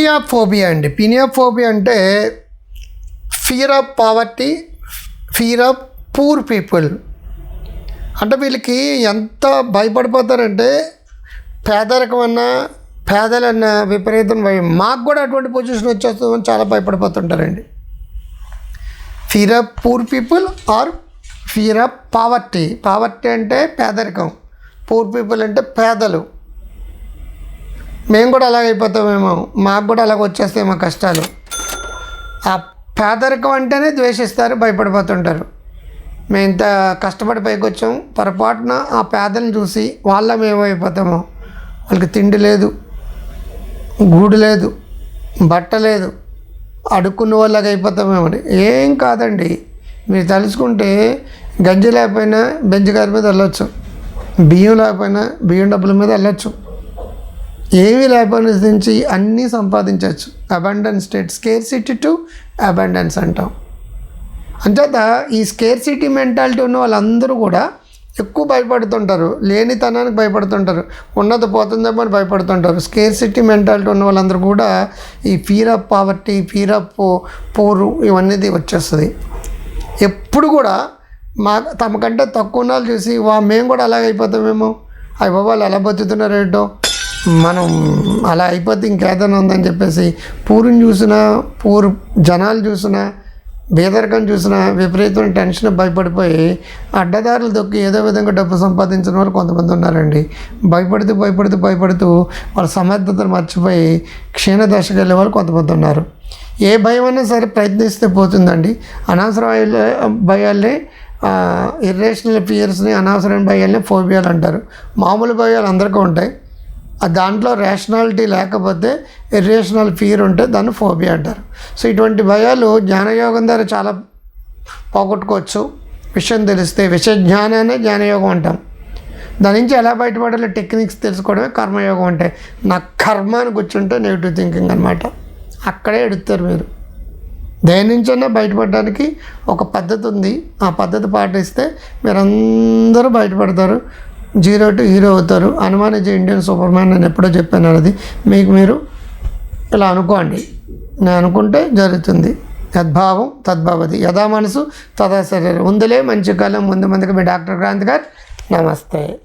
పినియాఫోబియా అండి. పినియాఫోబియా అంటే fear of poverty fear of poor people అంటే వీళ్ళకి ఎంత భయపడిపోతారంటే పేదరికం పేదలన్న విపరీతం భయం. మాకు కూడా అటువంటి పొజిషన్ వచ్చేస్తుందని చాలా భయపడిపోతుంటారండి. Fear of poor people or fear of poverty poverty అంటే పేదరికం. పూర్ పీపుల్ అంటే పేదలు. మేము కూడా అలాగ అయిపోతామేమో. మాకు కూడా అలాగ వచ్చేస్తాయేమో కష్టాలు. ఆ పేదరికం అంటేనే ద్వేషిస్తారు భయపడిపోతుంటారు. మేము ఇంత కష్టపడి పైకి వచ్చాం పొరపాటున ఆ పేదలను చూసి వాళ్ళ మేము వాళ్ళకి తిండి లేదు గూడు లేదు బట్ట లేదు. అడుక్కున్న వాళ్ళకి అయిపోతామేమని ఏం కాదండి. మీరు తలుచుకుంటే గంజి లేకపోయినా బెంచ్ గారి మీద వెళ్ళొచ్చు. బియ్యం లేకపోయినా బియ్యం డబ్బుల మీద వెళ్ళొచ్చు. ఏమీ లేకపోయినా నుంచి అన్నీ సంపాదించవచ్చు. Abundance state scarcity to abundance అంటాం. అంచేత ఈ స్కేర్ సిటీ మెంటాలిటీ ఉన్న వాళ్ళందరూ కూడా ఎక్కువ భయపడుతుంటారు. లేనితనానికి భయపడుతుంటారు. ఉన్నది పోతుందేమో అని భయపడుతుంటారు. స్కేర్ సిటీ మెంటాలిటీ ఉన్న వాళ్ళందరూ కూడా ఈ fear of poverty fear of poor ఇవన్నీ వచ్చేస్తుంది. ఎప్పుడు కూడా మా తమకంటే తక్కువ ఉన్న వాళ్ళు చూసి వా మేము కూడా అలాగ అయిపోతామేమో? వాళ్ళు ఎలా బతుకుతున్నారు ఏంటో? మనం అలా అయిపోతే ఇంకేదైనా ఉందని చెప్పేసి పూరుని చూసినా పూరు జనాలు చూసినా బేదరికం చూసినా విపరీతమైన టెన్షన్ భయపడిపోయి అడ్డదారులు దొక్కి ఏదో విధంగా డబ్బు సంపాదించిన వాళ్ళు కొంతమంది ఉన్నారండి. భయపడుతూ భయపడుతూ భయపడుతూ వాళ్ళ సమర్థతను మర్చిపోయి క్షీణదశకు వెళ్ళే వాళ్ళు కొంతమంది ఉన్నారు. ఏ భయం అయినా సరే ప్రయత్నిస్తే పోతుందండి. అనవసరమైన భయాల్ని ఇర్రేషనల్ ఫియర్స్ని అనవసరమైన భయాల్ని ఫోబియాలు అంటారు. మామూలు భయాలు అందరికీ ఉంటాయి. దాంట్లో రేషనాలిటీ లేకపోతే ఇర్రేషనల్ ఫియర్ ఉంటే దాన్ని ఫోబియా అంటారు. సో ఇటువంటి భయాలు జ్ఞానయోగం ద్వారా చాలా పోగొట్టుకోవచ్చు. విషయం తెలిస్తే విష జ్ఞానాన్ని జ్ఞానయోగం అంటాం. దాని నుంచి ఎలా బయటపడాలో టెక్నిక్స్ తెలుసుకోవడమే కర్మయోగం అంటే. నా కర్మ అని కూర్చుంటే నెగిటివ్ థింకింగ్ అనమాట అక్కడే ఎడుతారు మీరు. దేని నుంచైనా బయటపడడానికి ఒక పద్ధతి ఉంది. ఆ పద్ధతి పాటిస్తే మీరందరూ బయటపడతారు. జీరో టు హీరో అవుతారు. అనుమానించ ఇండియన్ సూపర్ మ్యాన్ నేను ఎప్పుడో చెప్పాను అది మీకు మీరు ఇలా అనుకోండి. నేను అనుకుంటే జరుగుతుంది. యద్భావం తద్భవతి. యథా మనసు తదా శరీరం. ఉందిలే మంచి కాలం ముందు ముందుకు మీ డాక్టర్ క్రాంతి గారు. నమస్తే.